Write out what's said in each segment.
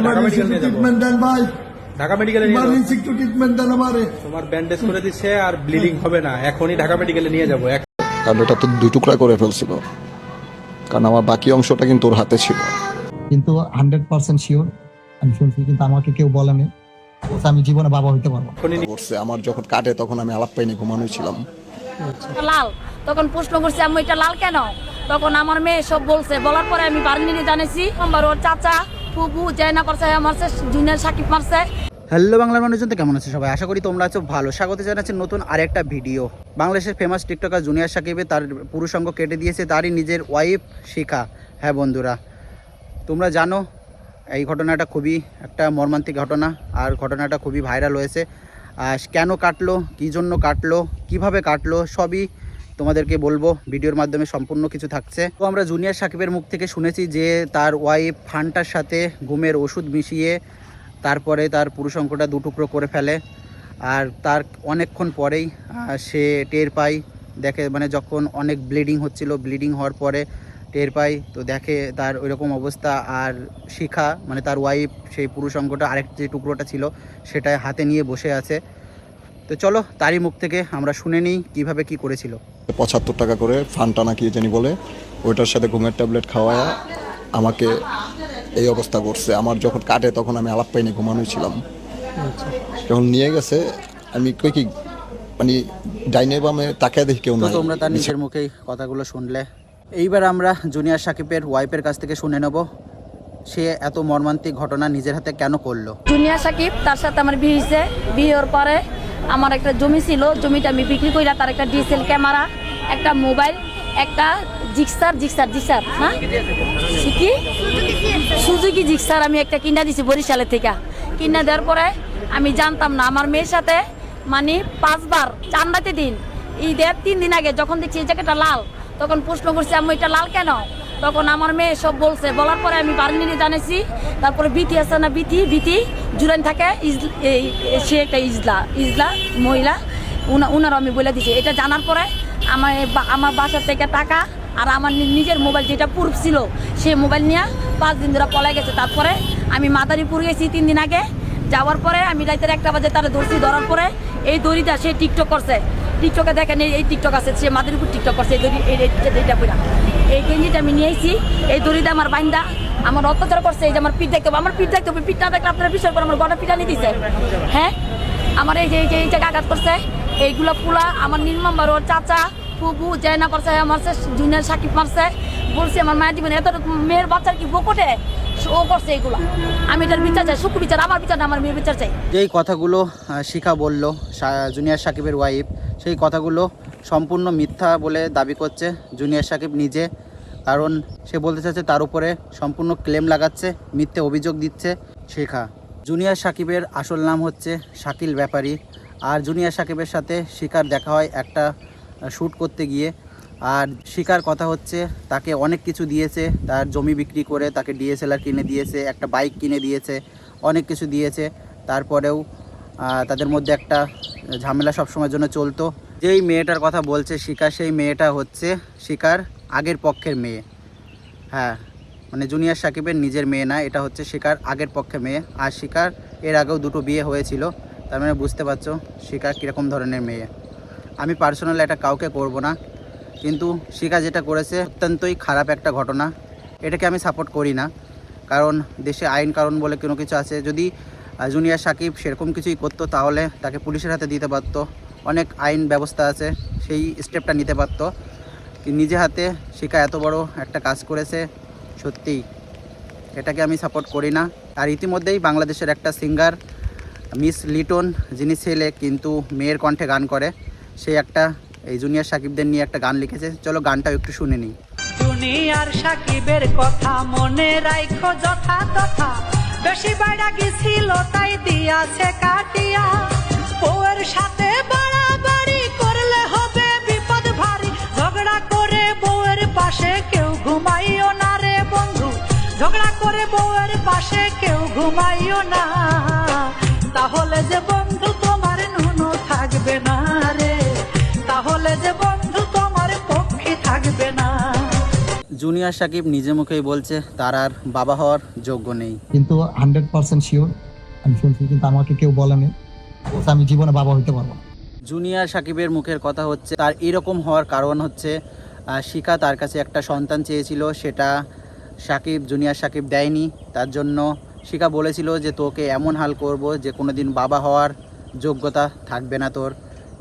Treatment দেন ভাই ঢাকা মেডিকেলে emergency একটু ট্রিটমেন্ট দেন আমারে তোমার ব্যান্ডেজ করে দিচ্ছে আর ব্লিডিং হবে না এখনই ঢাকা মেডিকেলে নিয়ে যাব কারণ এটা তো দুই টুকরা করে ফেলছিল। কারণ আমার বাকি অংশটা কিন্তু ওর হাতে ছিল। কিন্তু হান্ড্রেড পার্সেন্ট শিওর আমি শুনছি কিন্তু আমাকে কেউ বলেনি আমি জীবনে বাবা হইতে পারব করছে আমার যখন কাটে তখন আমি আলাপ পাইনি ঘুমানো ছিলাম। লাল তখন প্রশ্ন করছি আমি এটা লাল কেন? তখন আমার মেয়ে সব বলছে বলার পরে আমি বার্নিনি জানেছি আমার ওর চাচা। ফুবু জয়না করছে মারছে জুনিয়র সাকিব মারছে। হ্যালো বাংলার মানুষজন কেমন আছে সবাই? আশা করি তোমরা আছো ভালো। স্বাগত জানাচ্ছি নতুন আরেকটা ভিডিও। বাংলাদেশের ফেমাস টিকটকার জুনিয়র সাকিবে তার পুরুষাঙ্গ কেটে দিয়েছে, তারই নিজের ওয়াইফ শিখা। হ্যাঁ বন্ধুরা, তোমরা জানো, এই ঘটনাটা খুবই একটা মর্মান্তিক ঘটনা, আর ঘটনাটা খুবই ভাইরাল হয়েছে। কেন কাটলো, কী জন্য কাটলো, কীভাবে কাটলো, সবই তোমাদেরকে বলব, ভিডিওর মাধ্যমে সম্পূর্ণ কিছু থাকছে। তো আমরা জুনিয়র সাকিবের মুখ থেকে শুনেছি যে তার ওয়াইফ ফান্টার সাথে ঘুমের ওষুধ মিশিয়ে তারপরে তার পুরুষ অঙ্কটা দুটুকরো করে ফেলে। আর তার অনেকক্ষণ পরেই সে টের পায়, দেখে মানে যখন অনেক ব্লিডিং হচ্ছিল ব্লিডিং হওয়ার পরে টের পায়, তো দেখে তার ওইরকম অবস্থা। আর শিখা মানে তার ওয়াইফ সেই পুরুষ অঙ্কটা আরেক যে টুকরোটা ছিল, সেটা হাতে নিয়ে বসে আছে। তো চলো তারই মুখ থেকে আমরা শুনে নিই কীভাবে কি করেছিল। পঁচাত্তর টাকা করে ফান্টা না কি জানি বলে ওইটার সাথে ঘুমের ট্যাবলেট খাওয়ায় আমাকে এই অবস্থা করছে। আমার যখন কাটে তখন আমি আলাপ পাইনি ঘুমানোই ছিলাম। যখন নিয়ে গেছে আমি কই কি মানে ডাইনে বামে তাকিয়ে দেখি কেউ তো নাই। তোমরা তার নিজের মুখেই কথাগুলো শুনলে। এইবার আমরা জুনিয়র সাকিবের ওয়াইফের কাছ থেকে শুনে নেব সে এত মর্মান্তিক ঘটনা নিজের হাতে কেন করল? জুনিয়র সাকিব তার সাথে আমার বিয়ে হয়েছে। বিয়ের পরে আমার একটা জমি ছিল, জমিটা আমি বিক্রি কইরা তার একটা ডিএসএল ক্যামেরা, একটা মোবাইল, একটা জিক্সার জিক্সার জিক্সার না কি সুজুকি জিক্সার আমি একটা কিনা দিছি বরিশালের থেকে। কিনা দেওয়ার পরে আমি জানতাম না, আমার মেয়ের সাথে মানে পাঁচবার চান্দাতে দিন। ঈদের তিন দিন আগে যখন দেখছি এই জায়গাটা লাল, তখন প্রশ্ন করছি আমি এটা লাল কেন? তখন আমার মেয়ে সব বলছে, বলার পরে আমি বার্নিনি জানেছি তারপরে বিতি আছে না বিতি বিতি জুরান থাকে সে একটা ইজলা ইজলা, মহিলা, উনা- উনারও আমি বলে দিছি। এটা জানার পরে আমার আমার বাসার থেকে টাকা আর আমার নিজের মোবাইল যেটা প্রুফ ছিল, সে মোবাইল নিয়ে পাঁচ দিন ধরে পলাই গেছে। তারপরে আমি মাদারীপুর গেছি তিন দিন আগে। যাওয়ার পরে আমি রাতের একটা বাজে তারা ধরছি, ধরার পরে এই দড়িটা সে টিকটক করছে। টিকটকে দেখেন, এই- টিকটক আছে, সে মাদারীপুর টিকটক করছে, এই দড়ি এইটা পুরা এই গেঞ্জিটা আমি নিয়ে এসেছি এই দড়িটা আমার বাইন্দা, আমার অত্যাচার করছে, এই যে আমার পিঠ দেখতে আমার পিঠ দেখতে হবে পিঠ না দেখলে আপনারা বিশ্বাস করে আমার পিঠা নিয়ে দিছে। হ্যাঁ? আমার এই যে এই যে এই জায়গা আঘাত করছে, এইগুলো পুলা, আমার নির্মম ওর চাচা ফুবু, জয়না করছে মারছে, জুনিয়র সাকিব মারছে। বলছি, আমার মায়ের জীবনে এত মেয়ের বাচ্চার কি বকটে? ও করছে এইগুলো আমি এটার বিচার চাই, সুখ বিচার, আমার বিচার আমার মেয়ের বিচার চাই। যেই কথাগুলো শিখা বলল জুনিয়র সাকিবের ওয়াইফ সেই কথাগুলো সম্পূর্ণ মিথ্যা বলে দাবি করছে জুনিয়র সাকিব নিজে। কারণ সে বলতে চাচ্ছে তার উপরে সম্পূর্ণ ক্লেম লাগাচ্ছে, মিথ্যে অভিযোগ দিচ্ছে শেখা। জুনিয়র সাকিবের আসল নাম হচ্ছে শাকিল ব্যাপারী। আর জুনিয়র সাকিবের সাথে শিকার দেখা হয় একটা শ্যুট করতে গিয়ে। আর শিকার কথা হচ্ছে, তাকে অনেক কিছু দিয়েছে। তার জমি বিক্রি করে তাকে ডিএসএলআর কিনে দিয়েছে, একটা বাইক কিনে দিয়েছে, অনেক কিছু দিয়েছে। তারপরেও তাদের মধ্যে একটা ঝামেলা সবসময়ের জন্য চলতো। যেই মেয়েটার কথা বলছে শিকার, সেই মেয়েটা হচ্ছে শিকার আগের পক্ষের মেয়ে। হ্যাঁ মানে জুনিয়র সাকিবের নিজের মেয়ে না, এটা হচ্ছে শিকার আগের পক্ষে মেয়ে। আর শিকার এর আগেও দুটো বিয়ে হয়েছিল, তার মানে বুঝতে পারছ, শিকার কীরকম ধরনের মেয়ে। আমি পার্সোনালি এটা কাউকে করব না। কিন্তু শিকা যেটা করেছে, অত্যন্তই খারাপ একটা ঘটনা। এটাকে আমি সাপোর্ট করি না। কারণ দেশে আইন কারণ বলে কোনো কিছু আছে। যদি জুনিয়র সাকিব সেরকম কিছুই করতো, তাহলে তাকে পুলিশের হাতে দিতে পারতো। অনেক আইন ব্যবস্থা আছে, সেই স্টেপটা নিতে পারতো। নিজে হাতে শিকা এত বড় একটা কাজ করেছে, সত্যিই। এটাকে আমি সাপোর্ট করি না। আর ইতিমধ্যেই বাংলাদেশের একটা সিঙ্গার মিস লিটন, যিনি ছেলে, কিন্তু মেয়ের কণ্ঠে গান করে। সে একটা, এই জুনিয়র সাকিবদের নিয়ে একটা গান লিখেছে। চলো গানটাও একটু শুনে নিই। সাকিবের কথা মনে যথা তথা বেশি বাইরা গেছিল, তাই দিয়াছে কাটিয়া। বউয়ের সাথে বাড়াবাড়ি করলে হবে বিপদ ভারী। ঝগড়া করে বউয়ের পাশে কেউ ঘুমাইও না রে বন্ধু। ঝগড়া করে বউয়ের পাশে কেউ ঘুমাইও না। তাহলে যে জুনিয়র সাকিব নিজে মুখেই বলছে তার আর বাবা হওয়ার যোগ্য নেই। কিন্তু হান্ড্রেড পার্সেন্ট শিওর আমি শুনছি কিন্তু আমাকে কেউ বলেনি আমি জীবনে বাবা হইতে পারব। জুনিয়র সাকিবের মুখের কথা হচ্ছে তার এরকম হওয়ার কারণ হচ্ছে শিখা তার কাছে একটা সন্তান চেয়েছিল সেটা সাকিব জুনিয়র সাকিব দেয়নি। তার জন্য শিখা বলেছিল যে তোকে এমন হাল করব যে কোনো দিন বাবা হওয়ার যোগ্যতা থাকবে না তোর।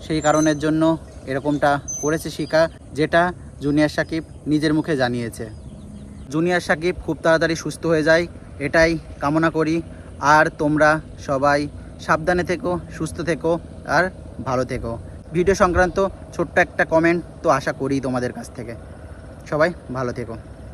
সেই কারণের জন্য এরকমটা করেছে শিখা যেটা জুনিয়র সাকিব নিজের মুখে জানিয়েছে। জুনিয়র সাকিব খুব তাড়াতাড়ি সুস্থ হয়ে যায়, এটাই কামনা করি। আর তোমরা সবাই সাবধানে থেকো, সুস্থ থেকো আর ভালো থেকো। ভিডিও সংক্রান্ত ছোট্ট একটা কমেন্ট তো আশা করি তোমাদের কাছ থেকে। সবাই ভালো থেকো।